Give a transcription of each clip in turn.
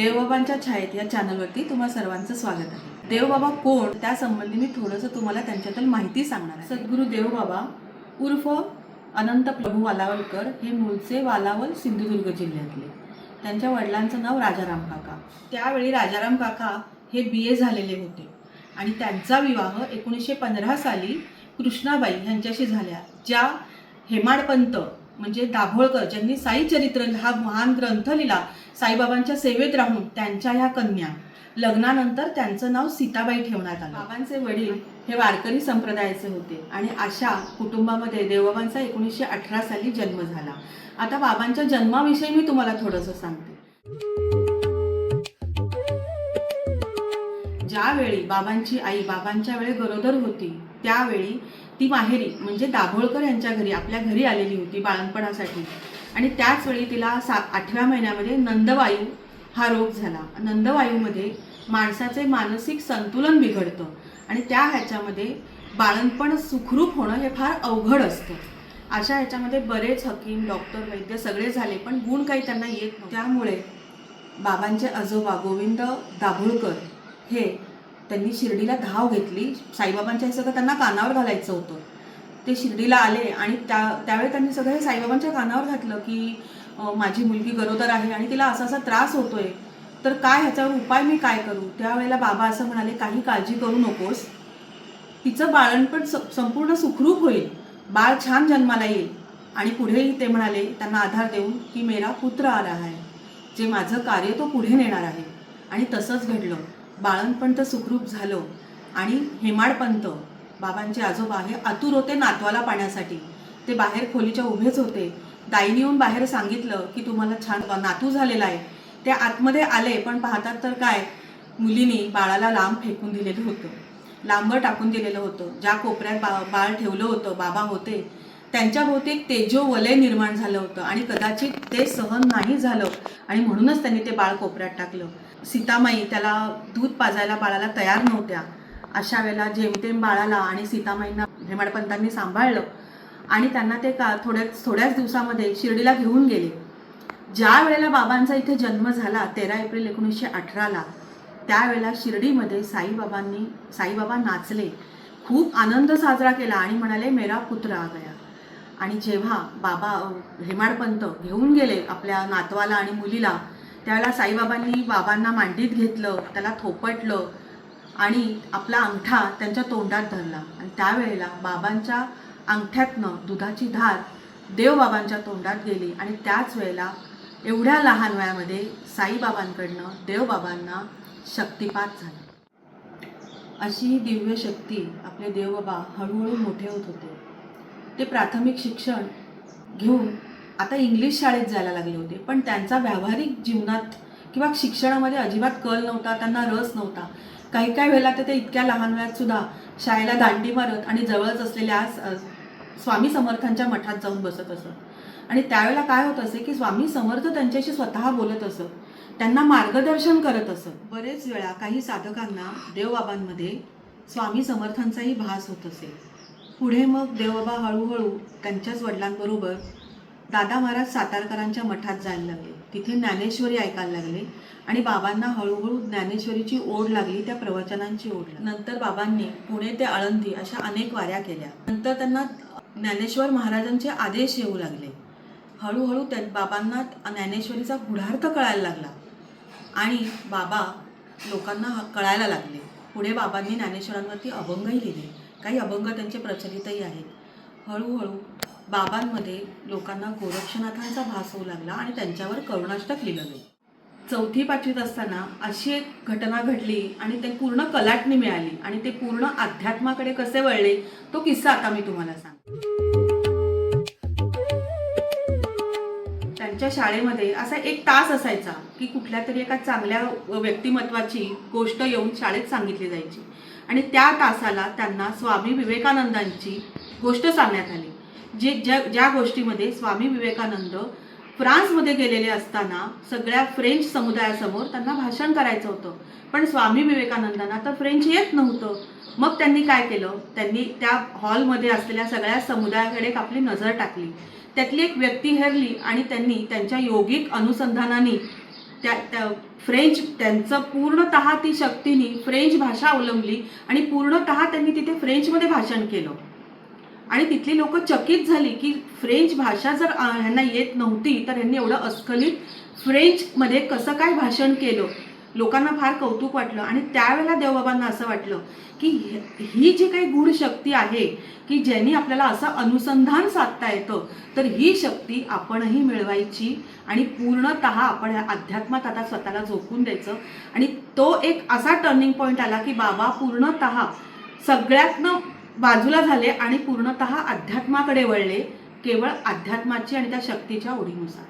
देवबाबांच्या छायेत या चॅनलवरती तुम्हा सर्वांचं स्वागत आहे. देवबाबा कोण? त्यासंबंधी मी थोडंसं तुम्हाला त्यांच्याबद्दल माहिती सांगणार आहे. सद्गुरू देवबाबा उर्फ अनंत प्रभू वालावलकर हे मूळचे वालावल सिंधुदुर्ग जिल्ह्यातले. त्यांच्या वडिलांचं नाव राजाराम काका. त्यावेळी राजाराम काका हे बी ए झालेले होते. आणि त्यांचा विवाह एकोणीसशे पंधरा साली कृष्णाबाई यांच्याशी झाल्या ज्या हेमाडपंत म्हणजे दाभोळकर ज्यांनी साई चरित्र हा महान ग्रंथ लिहिला साईबाबांच्या सेवेत राहून त्यांच्या ह्या कन्या. लग्नानंतर त्यांचं नाव सीताबाई ठेवण्यात आलं. बाबांचे वडील हे वारकरी संप्रदायाचे होते आणि अशा कुटुंबामध्ये देवबाबांचा एकोणीसशे अठरा साली जन्म झाला. आता बाबांच्या जन्माविषयी मी तुम्हाला थोडंसं सांगते. ज्यावेळी बाबांची आई बाबांच्या वेळी गरोदर होती त्यावेळी ती माहेरी म्हणजे दाभोळकर यांच्या घरी आपल्या घरी आलेली होती बाळणपणासाठी आणि त्याच वेळी तिला सा आठव्या महिन्यामध्ये नंदवायू हा रोग झाला. नंदवायूमध्ये माणसाचे मानसिक संतुलन बिघडतं आणि त्या ह्याच्यामध्ये बाळणपण सुखरूप होणं हे फार अवघड असतं. अशा ह्याच्यामध्ये बरेच हकीम डॉक्टर वैद्य सगळे झाले पण गुण काही त्यांना येत त्यामुळे बाबांचे आजोबा गोविंद दाभोळकर हे त्यांनी शिर्डीला धाव घेतली. साईबाबांच्या हे सगळं त्यांना कानावर घालायचं होतं. ते शिर्डीला आले आणि त्या त्यावेळी त्यांनी सगळं हे साईबाबांच्या कानावर घातलं की माझी मुलगी गरोदर आहे आणि तिला असा असा त्रास होतोय. तर काय ह्याच्यावर उपाय मी काय करू? त्यावेळेला बाबा असं म्हणाले काही काळजी करू नकोस. तिचं बाळणपण स- संपूर्ण सुखरूप होईल. बाळ छान जन्माला येईल. आणि पुढेही ते म्हणाले त्यांना आधार देऊन की मेरा पुत्र आला आहे जे माझं कार्य तो पुढे नेणार आहे. आणि तसंच घडलं. बाळणपण तर सुखरूप झालं. आणि हेमाडपंत बाबांचे आजोबा हे आतुर होते नातवाला पाण्यासाठी. ते बाहेर खोलीच्या उभेच होते. दाईने येऊन बाहेर सांगितलं की तुम्हाला छान नातू झालेला आहे. ते आतमध्ये आले पण पाहतात तर काय मुलीने बाळाला लांब फेकून दिलेलं होतं. लांब टाकून दिलेलं होतं. ज्या कोपऱ्यात बा बाळ ठेवलं होतं बाबा होते त्यांच्या भोवती एक तेजो वलय निर्माण झालं होतं. आणि कदाचित ते सहन नाही झालं. आणि म्हणूनच त्यांनी ते बाळ कोपऱ्यात टाकलं. सीतामाई त्याला दूध पाजायला बाळाला तयार नव्हत्या. अशा वेळेला जेमतेम बाळाला आणि सीतामाईंना हेमाडपंतांनी सांभाळलं आणि त्यांना ते का थोड्या थोड्याच दिवसामध्ये शिर्डीला घेऊन गेले. ज्या वेळेला बाबांचा इथे जन्म झाला तेरा एप्रिल एकोणीसशे अठराला त्यावेळेला शिर्डीमध्ये साईबाबांनी साईबाबा नाचले. खूप आनंद साजरा केला आणि म्हणाले मेरा पुत्र आ गया. आणि जेव्हा बाबा हेमाडपंत घेऊन गेले आपल्या नातवाला आणि मुलीला त्याला साईबाबांनी बाबांना मांडीत घेतलं त्याला थोपटलं आणि आपला अंगठा त्यांच्या तोंडात धरला. आणि त्यावेळेला बाबांच्या अंगठ्यातनं दुधाची धार देवबाबांच्या तोंडात गेली. आणि त्याच वेळेला एवढ्या लहान वयामध्ये साईबाबांकडनं देवबाबांना शक्तिपात झाला. अशी ही दिव्य शक्ती आपले देवबाबा हळूहळू मोठे होत होते. ते प्राथमिक शिक्षण घेऊन आता इंग्लिश शाळेत जायला लागले होते पण त्यांचा व्यावहारिक जीवनात किंवा शिक्षणामध्ये अजिबात कल नव्हता त्यांना रस नव्हता. काही काही वेळेला तर ते इतक्या लहान वयात सुद्धा शाळेला दांडी मारत आणि जवळच असलेल्या स्वामी समर्थांच्या मठात जाऊन बसत असत. आणि त्यावेळेला काय होत असे की स्वामी समर्थ त्यांच्याशी स्वतः बोलत असत. त्यांना मार्गदर्शन करत असत. बरेच वेळा काही साधकांना देवबाबांमध्ये स्वामी समर्थांचाही भास होत असे. पुढे मग देवबाबा हळूहळू त्यांच्याच वडिलांबरोबर दादा महाराज सातारकरांच्या मठात जायला लागले. तिथे ज्ञानेश्वरी ऐकायला लागले आणि बाबांना हळूहळू ज्ञानेश्वरीची ओढ लागली त्या प्रवचनांची ओढ नंतर बाबांनी पुणे ते आळंदी अशा अनेक वाऱ्या केल्या. नंतर त्यांना ज्ञानेश्वर महाराजांचे आदेश येऊ लागले. हळूहळू त्या बाबांना ज्ञानेश्वरीचा गुढार्थ कळायला लागला आणि बाबा लोकांना कळायला लागले. पुढे बाबांनी ज्ञानेश्वरांवरती अभंगही लिहिले. काही अभंग त्यांचे प्रचलितही आहेत. हळूहळू बाबांमध्ये लोकांना गोरक्षनाथांचा भास होऊ लागला आणि त्यांच्यावर करुणाष्टक लिहिलं गेलं. चौथी पाचवीत असताना अशी एक घटना घडली आणि ते पूर्ण कलाटणी मिळाली आणि ते पूर्ण अध्यात्माकडे कसे वळले तो किस्सा आता मी तुम्हाला सांगते. त्यांच्या शाळेमध्ये असा एक तास असायचा की कुठल्या तरी एका चांगल्या व्यक्तिमत्वाची गोष्ट येऊन शाळेत सांगितली जायची. आणि त्या तासाला त्यांना स्वामी विवेकानंदांची गोष्ट सांगण्यात आली. जे ज्या ज्या गोष्टीमध्ये स्वामी विवेकानंद फ्रान्समध्ये गेलेले असताना सगळ्या फ्रेंच समुदायासमोर त्यांना भाषण करायचं होतं. पण स्वामी विवेकानंदांना तर फ्रेंच येत नव्हतं. मग त्यांनी काय केलं? त्यांनी त्या हॉलमध्ये असलेल्या सगळ्या समुदायाकडे एक आपली नजर टाकली. त्यातली एक व्यक्ती हरली आणि त्यांनी त्यांच्या योगिक अनुसंधानाने त्या त्या फ्रेंच त्यांचं पूर्णतः ती शक्तीनी फ्रेंच भाषा अवलंबली आणि पूर्णतः त्यांनी तिथे फ्रेंचमध्ये भाषण केलं. आणि तिथली लोक चकित झाली की फ्रेंच भाषा जर ह्यांना येत नव्हती तर ह्यांनी एवढं अस्खलित फ्रेंचमध्ये कसं काय भाषण केलं? लोकांना फार कौतुक वाटलं. आणि त्यावेळेला देवबाबांना असं वाटलं की ही- जी काही गूढ शक्ती आहे की ज्यांनी आपल्याला असं अनुसंधान साधता येतं तर ही शक्ती आपणही मिळवायची आणि पूर्णतः आपण अध्यात्मात आता स्वतःला झोकून द्यायचं. आणि तो एक असा टर्निंग पॉईंट आला की बाबा पूर्णतः सगळ्यातनं बाजूला झाले आणि पूर्णतः अध्यात्माकडे वळले केवळ अध्यात्माची आणि त्या शक्तीच्या ओढीनुसार.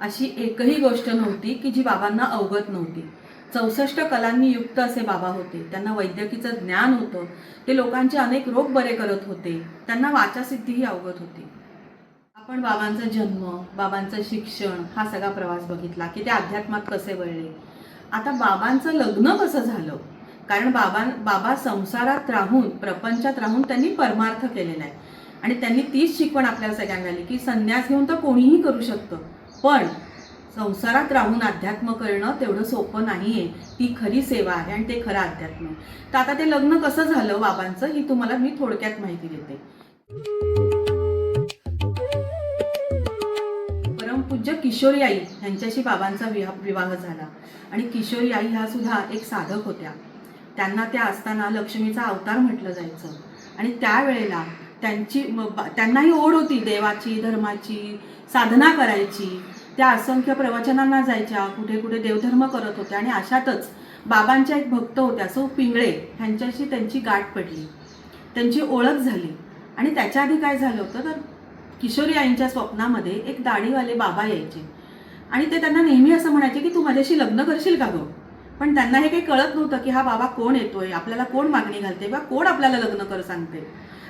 अशी एकही गोष्ट नव्हती की जी बाबांना अवगत नव्हती. चौसष्ट कलांनी युक्त असे बाबा होते. त्यांना वैद्यकीचं ज्ञान होतं. ते लोकांचे अनेक रोग बरे करत होते. त्यांना वाचासिद्धीही अवगत होती. आपण बाबांचा जन्म बाबांचं शिक्षण हा सगळा प्रवास बघितला की ते अध्यात्मात कसे वळले. आता बाबांचं लग्न कसं झालं? कारण बाबा बाबा संसारात राहून प्रपंचात राहून त्यांनी परमार्थ केलेला आहे. आणि त्यांनी तीच शिकवण आपल्याला सगळ्यांना आली की संन्यास घेऊन तर कोणीही करू शकतं. पण संसारात राहून अध्यात्म करणं तेवढं सोपं नाहीये. ती खरी सेवा आहे आणि ते खरं अध्यात्म तर आता ते लग्न कसं झालं बाबांचं ही तुम्हाला मी थोडक्यात माहिती देते. परमपूज्य किशोरी आई यांच्याशी बाबांचा विवाह विवाह झाला. आणि किशोरी आई ह्या सुद्धा एक साधक होत्या. त्यांना त्या असताना लक्ष्मीचा अवतार म्हटलं जायचं. आणि त्यावेळेला त्यांची त्यांनाही ओढ होती देवाची धर्माची साधना करायची. त्या असंख्य प्रवचनांना जायच्या कुठे कुठे देवधर्म करत होत्या आणि अशातच बाबांच्या एक भक्त होत्या सो पिंगळे ह्यांच्याशी त्यांची गाठ पडली. त्यांची ओळख झाली. आणि त्याच्या आधी काय झालं होतं तर किशोरी आईंच्या स्वप्नामध्ये एक दाढीवाले बाबा यायचे. आणि ते त्यांना नेहमी असं म्हणायचे की तू माझ्याशी लग्न करशील का गं? पण त्यांना हे काही कळत नव्हतं की हा बाबा कोण येतोय आपल्याला कोण मागणी घालते किंवा कोण आपल्याला लग्न कर सांगते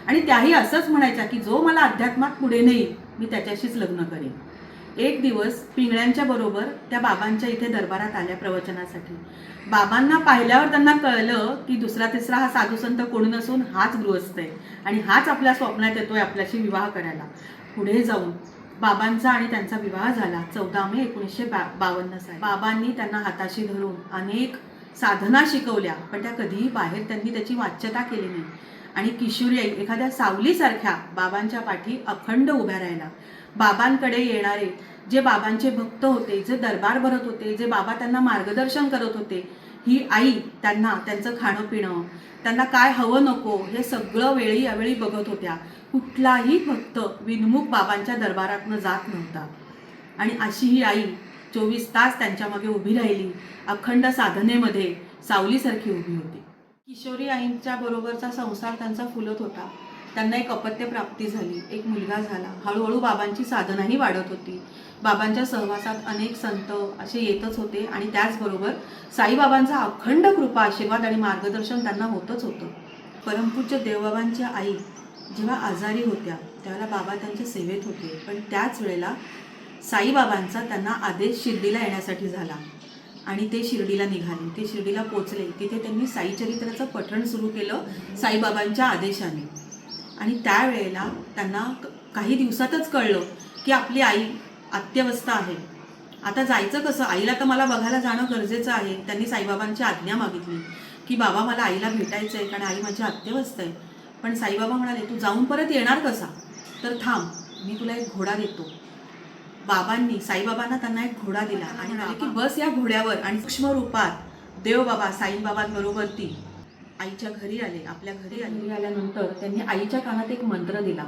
आणि त्याही असंच म्हणायच्या की जो मला अध्यात्मात पुढे नेईल मी त्याच्याशीच लग्न करेन. एक दिवस पिंगळ्यांच्या बरोबर त्या बाबांच्या इथे दरबारात आल्या प्रवचनासाठी. बाबांना पाहिल्यावर त्यांना कळलं की दुसरा तिसरा हा साधू संत कोण नसून हाच गृहस्थ आहे आणि हाच आपल्या स्वप्नात येतोय आपल्याशी विवाह करायला. पुढे जाऊन बाबांचा आणि त्यांचा विवाह झाला. चौदा मे एकोणीसशे बा बावन्न साली. बाबांनी त्यांना हाताशी धरून अनेक साधना शिकवल्या पण त्या कधीही बाहेर त्यांनी त्याची वाच्यता केली नाही. आणि किशोरी आई एखाद्या सावलीसारख्या बाबांच्या पाठी अखंड उभ्या राहिला बाबांकडे येणारे जे बाबांचे भक्त होते जे दरबार भरत होते जे बाबा त्यांना मार्गदर्शन करत होते ही आई त्यांना त्यांचं खाणं पिणं त्यांना काय हवं नको हे सगळं वेळी यावेळी बघत होत्या. कुठलाही भक्त विनमुख बाबांच्या दरबारातनं जात नव्हता. आणि अशी ही आई चोवीस तास त्यांच्या मागे उभी राहिली अखंड साधनेमध्ये सावलीसारखी उभी होती. किशोरी आईंच्या बरोबरचा संसार त्यांचा फुलत होता. त्यांना एक अपत्य प्राप्ती झाली एक मुलगा झाला. हळूहळू बाबांची साधनाही वाढत होती. बाबांच्या सहवासात अनेक संत असे येतच होते आणि त्याचबरोबर साईबाबांचा अखंड कृपा आशीर्वाद आणि मार्गदर्शन त्यांना होतच होतं. परमपूज्य देवबाबांच्या आई जेव्हा आजारी होत्या त्यावेळेला बाबा त्यांच्या सेवेत होते. पण त्याच वेळेला साईबाबांचा त्यांना आदेश शिर्डीला येण्यासाठी झाला आणि ते शिर्डीला निघाले. ते शिर्डीला पोचले तिथे त्यांनी साईचरित्राचं पठण सुरू केलं साईबाबांच्या आदेशाने. आणि त्यावेळेला त्यांना क- काही दिवसातच कळलं की आपली आई अत्यवस्था आहे. आता जायचं कसं? आईला तर मला बघायला जाणं गरजेचं आहे. त्यांनी साईबाबांची आज्ञा मागितली की बाबा मला आईला भेटायचं आहे कारण आई माझी अत्यवस्थ आहे. पण साईबाबा म्हणाले तू जाऊन परत येणार कसा? तर थांब मी तुला एक घोडा देतो. बाबांनी साईबाबांना त्यांना एक घोडा दिला आणि म्हणाले की बस या घोड्यावर आणि सूक्ष्म रूपात देवबाबा साईबाबांबरोबर ती. आईच्या घरी आले आपल्या घरी आले. आल्यानंतर त्यांनी आईच्या कानात एक मंत्र दिला.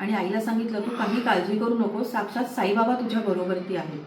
आणि आईला सांगितलं तू काही काळजी करू नको साक्षात साईबाबा तुझ्या बरोबरती आहे.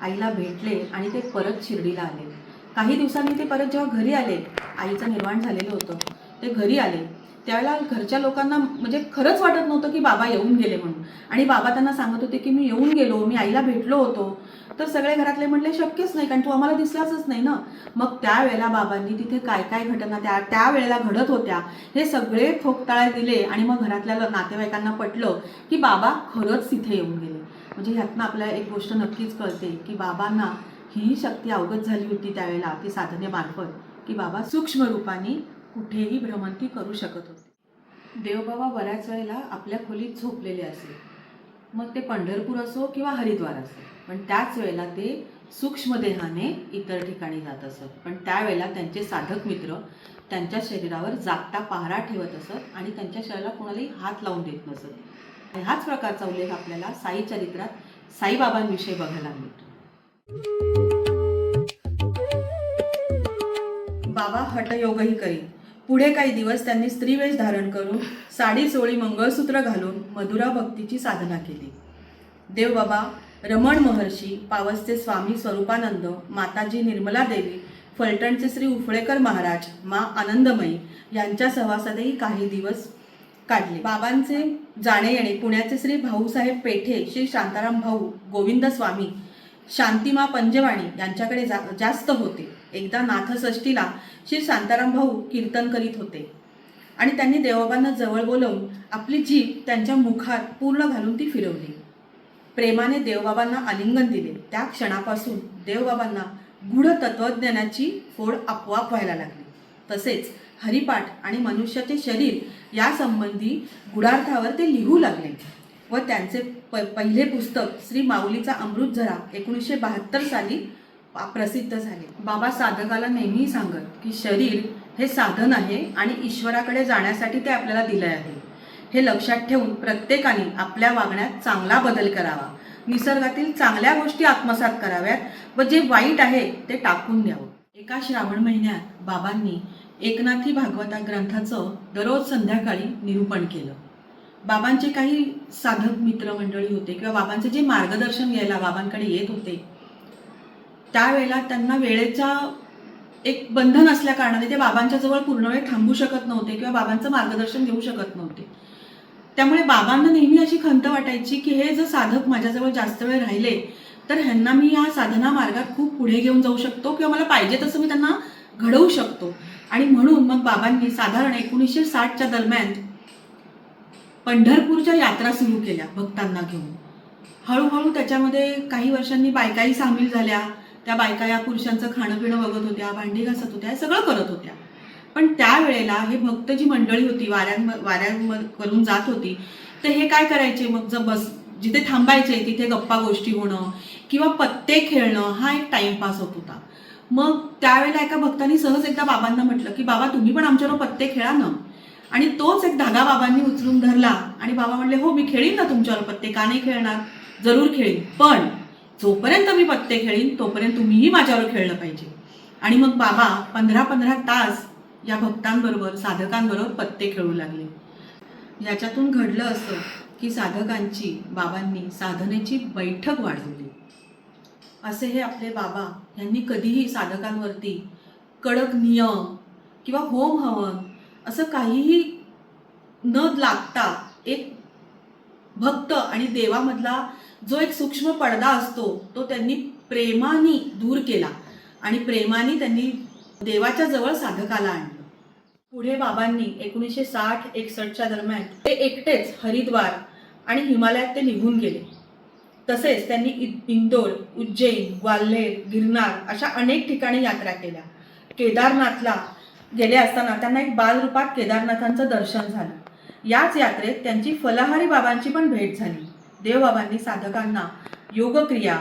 आईला भेटले आणि ते परत शिर्डीला आले. काही दिवसांनी ते परत जेव्हा घरी आले आईचं निर्माण झालेलं होतं. ते घरी आले. त्यावेळेला घरच्या लोकांना म्हणजे खरंच वाटत नव्हतं की बाबा येऊन गेले म्हणून. आणि बाबा त्यांना सांगत होते की मी येऊन गेलो मी आईला भेटलो होतो तर सगळे घरातले म्हणले शक्यच नाही कारण तू आम्हाला दिसलाच नाही ना. मग त्यावेळेला बाबांनी तिथे काय काय घटना त्या त्यावेळेला घडत होत्या हे सगळे ठोकताळे दिले आणि मग घरातल्या नातेवाईकांना पटलं की बाबा खरंच तिथे येऊन गेले. म्हणजे ह्यातनं आपल्याला एक गोष्ट नक्कीच कळते की बाबांना ही शक्ती अवगत झाली होती त्यावेळेला ती साधनेमार्फत की बाबा सूक्ष्म रूपाने कुठेही भ्रमंती करू शकत होते. देवबाबा बऱ्याच वेळेला आपल्या खोलीत झोपलेले असे. मग ते पंढरपूर असो किंवा हरिद्वार असो. पण त्याच वेळेला ते सूक्ष्म देहाने इतर ठिकाणी जात असत. पण त्यावेळेला त्यांचे साधक मित्र त्यांच्या शरीरावर जागता पहारा ठेवत असत आणि त्यांच्या शरीराला कोणालाही हात लावून देत नसत. ह्याच प्रकारचा उल्लेख आपल्याला साई चरित्रात साईबाबांविषयी बघायला मिळतो. बाबा हटयोगही करी पुढे काही दिवस त्यांनी स्त्रीवेश धारण करून साडी चोळी मंगळसूत्र घालून मधुरा भक्तीची साधना केली. देवबाबा रमण महर्षी पावसचे स्वामी स्वरूपानंद माताजी निर्मला देवी फलटणचे श्री उफळेकर महाराज मा आनंदमयी यांच्या सहवासातही काही दिवस काढले. बाबांचे जाणे येणे पुण्याचे श्री भाऊसाहेब पेठे श्री शांताराम भाऊ गोविंद स्वामी शांतिमा पंजवाणी यांच्याकडे जा जास्त होते. एकदा नाथषष्टीला श्री शांताराम भाऊ कीर्तन करीत होते. आणि त्यांनी देवबाबांना जवळ बोलवून आपली जीभ त्यांच्या मुखात पूर्ण घालून ती फिरवली. प्रेमाने देवबाबांना आलिंगन दिले. त्या क्षणापासून देवबाबांना गूढ तत्वज्ञानाची फोड आपोआप व्हायला लागली. तसेच हरिपाठ आणि मनुष्याचे शरीर यासंबंधी गुढार्थावर ते लिहू लागले. व त्यांचे प पहिले पुस्तक श्री माऊलीचा अमृतझरा एकोणीसशे बहात्तर साली प्रसिद्ध झाले. बाबा साधकाला नेहमी सांगत की शरीर हे साधन आहे आणि ईश्वराकडे जाण्यासाठी ते आपल्याला दिलं आहे. हे लक्षात ठेवून प्रत्येकाने आपल्या वागण्यात चांगला बदल करावा. निसर्गातील चांगल्या गोष्टी आत्मसात कराव्यात व जे वाईट आहे ते टाकून द्यावं. एका श्रावण महिन्यात बाबांनी एकनाथी भागवता ग्रंथाचं दररोज संध्याकाळी निरूपण केलं. बाबांचे काही साधक मित्रमंडळी होते किंवा बाबांचे जे मार्गदर्शन घ्यायला बाबांकडे येत होते त्यावेळेला त्यांना वेळेचा एक बंधन असल्या कारणाने ते बाबांच्या जवळ पूर्ण वेळ थांबू शकत नव्हते किंवा बाबांचं मार्गदर्शन घेऊ शकत नव्हते. त्यामुळे बाबांना नेहमी अशी खंत वाटायची की हे जर साधक माझ्याजवळ जास्त वेळ राहिले तर ह्यांना मी या साधना मार्गात खूप पुढे घेऊन जाऊ शकतो किंवा मला पाहिजे तसं मी त्यांना घडवू शकतो. आणि म्हणून मग बाबांनी साधारण एकोणीसशे साठच्या दरम्यान पंढरपूरच्या यात्रा सुरू केल्या भक्तांना घेऊन. हळूहळू त्याच्यामध्ये काही वर्षांनी बायकाही सामील झाल्या. त्या बायका या पुरुषांचं खाणं पिणं बघत होत्या भांडी घासत होत्या हे सगळं करत होत्या. पण त्यावेळेला हे भक्त जी मंडळी होती वाऱ्यां वाऱ्यां करून जात होती तर हे काय करायचे? मग जर बस जिथे थांबायचे तिथे गप्पा गोष्टी होणं किंवा पत्ते खेळणं हा एक टाइमपास होत होता. मग त्यावेळेला एका भक्तांनी सहज एकदा बाबांना म्हटलं की बाबा तुम्ही पण आमच्याबरोबर पत्ते खेळा ना. आणि तोच एक धागा बाबांनी उचलून धरला आणि बाबा म्हणले हो मी खेळीन ना तुमच्यावर पत्ते का नाही खेळणार? जरूर खेळीन पण जोपर्यंत मी पत्ते खेळीन तोपर्यंत तुम्हीही माझ्यावर खेळलं पाहिजे. आणि मग बाबा पंधरा पंधरा तास या भक्तांबरोबर साधकांबरोबर पत्ते खेळू लागले. याच्यातून घडलं असं की साधकांची बाबांनी साधनेची बैठक वाढवली. असे हे आपले बाबा यांनी कधीही साधकांवरती कडक नियम किंवा होम हवन असं काहीही न लागता एक भक्त आणि देवामधला जो एक सूक्ष्म पडदा असतो तो त्यांनी प्रेमाने दूर केला. आणि प्रेमाने त्यांनी देवाच्या जवळ साधकाला आणलं. पुढे बाबांनी एकोणीसशे साठ एकसष्टच्या दरम्यान ते एकटेच हरिद्वार आणि हिमालयात ते निघून गेले. तसेच त्यांनी इंदोर उज्जैन ग्वाल्हेर गिरनार अशा अनेक ठिकाणी यात्रा केल्या. केदारनाथला गेले असताना त्यांना एक बालरूपात केदारनाथांचं दर्शन झालं. याच यात्रेत त्यांची फलाहारी बाबांची पण भेट झाली. देवबाबांनी साधकांना योगक्रिया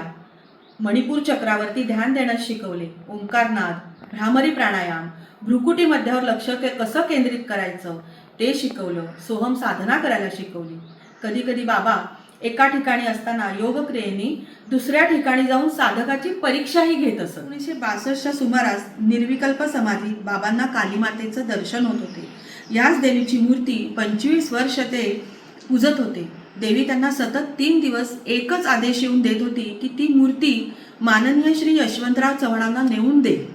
मणिपूर चक्रावरती ध्यान देण्यास शिकवले. ओंकारनाद भ्रामरी प्राणायाम भ्रुकुटी मध्यावर लक्ष के कसं केंद्रित करायचं? ते शिकवलं. सोहम साधना करायला शिकवली. कधी कधी बाबा एका ठिकाणी असताना योगक्रियेने दुसऱ्या ठिकाणी जाऊन साधकाची परीक्षाही घेत असत. एकोणीसशे बासष्टच्या सुमारास निर्विकल्प समाधीत बाबांना कालीमातेचं दर्शन होत होते. याच देवीची मूर्ती पंचवीस वर्ष ते पूजत होते. देवी त्यांना सतत तीन दिवस एकच आदेश येऊन देत होती की ती मूर्ती माननीय श्री यशवंतराव चव्हाणांना नेऊन दे.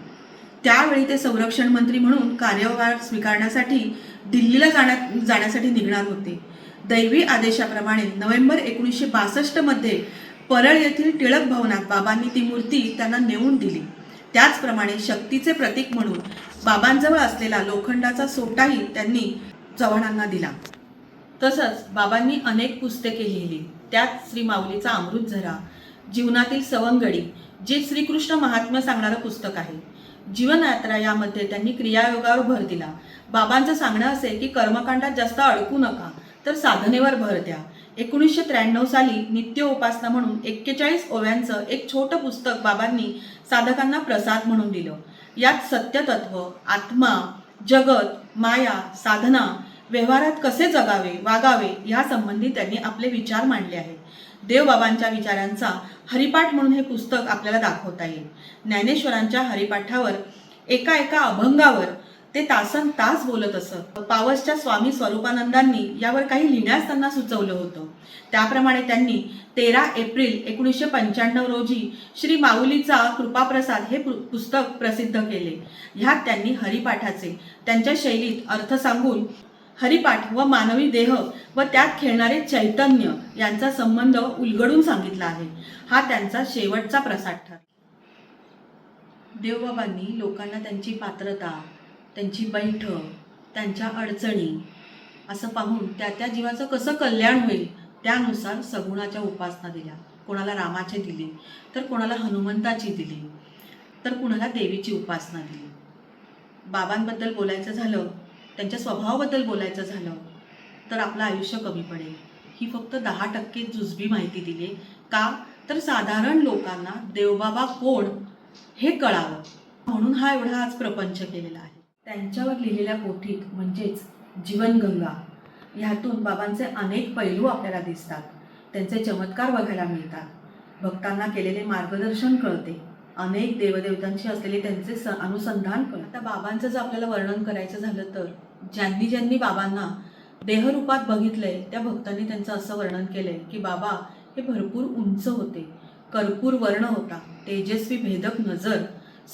त्यावेळी ते संरक्षण मंत्री म्हणून कार्यभार स्वीकारण्यासाठी दिल्लीला जाण्या जाण्यासाठी निघणार होते. दैवी आदेशाप्रमाणे नोव्हेंबर एकोणीसशे बासष्टमध्ये परळ येथील टिळक भवनात बाबांनी ती मूर्ती त्यांना नेऊन दिली. त्याचप्रमाणे शक्तीचे प्रतीक म्हणून बाबांजवळ असलेला लोखंडाचा सोटाही त्यांनी चव्हाणांना दिला. तसंच बाबांनी अनेक पुस्तके लिहिली. त्यात श्री माऊलीचा अमृतझरा जीवनातील सवंगडी जे श्रीकृष्ण महात्म्य सांगणारं पुस्तक आहे. जीवनयात्रा यामध्ये त्यांनी क्रियायोगावर भर दिला. बाबांचं सांगणं असे की कर्मकांडात जास्त अडकू नका तर साधनेवर भर द्या. एकोणीसशे त्र्याण्णव साली नित्य उपासना म्हणून एक्केचाळीस ओव्यांचं एक छोटं पुस्तक बाबांनी साधकांना प्रसाद म्हणून दिलं. यात सत्यतत्व आत्मा जगत माया साधना व्यवहारात कसे जगावे वागावे यासंबंधी त्यांनी आपले विचार मांडले आहेत. देवबाबांच्या विचारांचा हरिपाठ म्हणून हे पुस्तक आपल्याला दाखवता येईल. ज्ञानेश्वरांच्या हरिपाठावर एका एका अभंगावर ते तासन तास बोलत असत. पावसच्या स्वामी स्वरूपानंदांनी यावर काही लिहिण्यास त्यांना सुचवलं होतं. त्याप्रमाणे त्यांनी तेरा एप्रिल एकोणीसशे पंच्याण्णव रोजी श्री माऊलीचा कृपाप्रसाद हे पुस्तक प्रसिद्ध केले. ह्यात त्यांनी हरिपाठाचे त्यांच्या शैलीत अर्थ सांगून हरिपाठ व मानवी देह व त्यात खेळणारे चैतन्य यांचा संबंध उलगडून सांगितला आहे. हा त्यांचा शेवटचा प्रसाद ठर देवबाबांनी लोकांना त्यांची पात्रता त्यांची बैठ त्यांच्या अडचणी असं पाहून त्या त्या जीवाचं कसं कल्याण होईल त्यानुसार सगुणाच्या उपासना दिल्या. कोणाला रामाचे दिली तर कोणाला हनुमंताची दिली तर कुणाला देवीची उपासना दिली. बाबांबद्दल बोलायचं झालं त्यांच्या स्वभावाबद्दल बोलायचं झालं तर आपलं आयुष्य कमी पडेल. ही फक्त दहा टक्के जुजबी माहिती दिली. का? तर साधारण लोकांना देवबाबा कोण हे कळावं. म्हणून हा एवढा आज प्रपंच केलेला आहे. त्यांच्यावर लिहिलेल्या पोथीत म्हणजेच जीवनगंगा ह्यातून बाबांचे अनेक पैलू आपल्याला दिसतात. त्यांचे चमत्कार बघायला मिळतात. भक्तांना केलेले मार्गदर्शन कळते. अनेक देवदेवतांशी असलेले त्यांचे स अनुसंधान कळतं. आता बाबांचं जर आपल्याला वर्णन करायचं झालं तर? ज्यांनी ज्यांनी बाबांना देहरूपात बघितलंय त्या भक्तांनी त्यांचं असं वर्णन केलंय की बाबा हे भरपूर उंच होते. कर्पूर वर्ण होता. तेजस्वी भेदक नजर.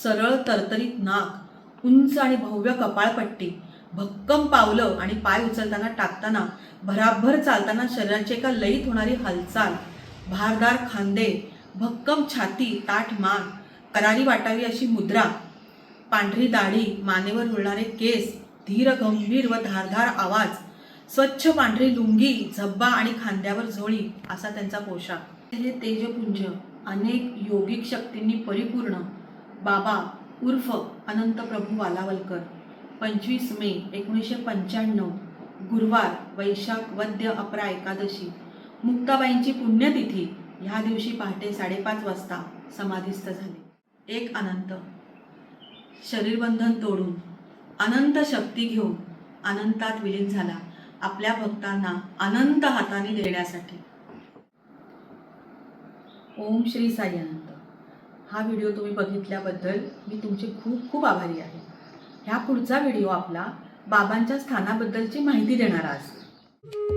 सरळ तरतरीत नाक. उंच आणि भव्य कपाळपट्टी. भक्कम पावलं आणि पाय उचलताना टाकताना भराभर चालताना शरीराची एका लयीत होणारी हालचाल. भारदार खांदे. भक्कम छाती ताठ मान करारी वाटावी अशी मुद्रा. पांढरी दाढी मानेवर रुळणारे केस. धीर गंभीर व धारधार आवाज स्वच्छ पांढरी लुंगी झब्बा आणि खांद्यावर झोळी असा त्यांचा पोशाख. हे तेजपुंज अनेक योगिक शक्तींनी परिपूर्ण. बाबा उर्फ अनंत प्रभू वालावलकर. पंचवीस मे एकोणीसशे पंच्याण्णव. गुरुवार वैशाख वद्य अपरा एकादशी. मुक्ताबाईंची पुण्यतिथी. ह्या दिवशी पहाटे साडेपाच वाजता समाधीस्थ झाले. एक अनंत. शरीरबंधन तोडून. अनंत शक्ती घेऊन अनंतात विलीन झाला आपल्या भक्तांना अनंत हाताने देण्यासाठी. ओम श्री साई अनंत हा व्हिडिओ तुम्ही बघितल्याबद्दल मी तुमचे खूप खूप आभारी आहे. ह्या पुढचा व्हिडिओ आपला बाबांच्या स्थानाबद्दलची माहिती देणारा असेल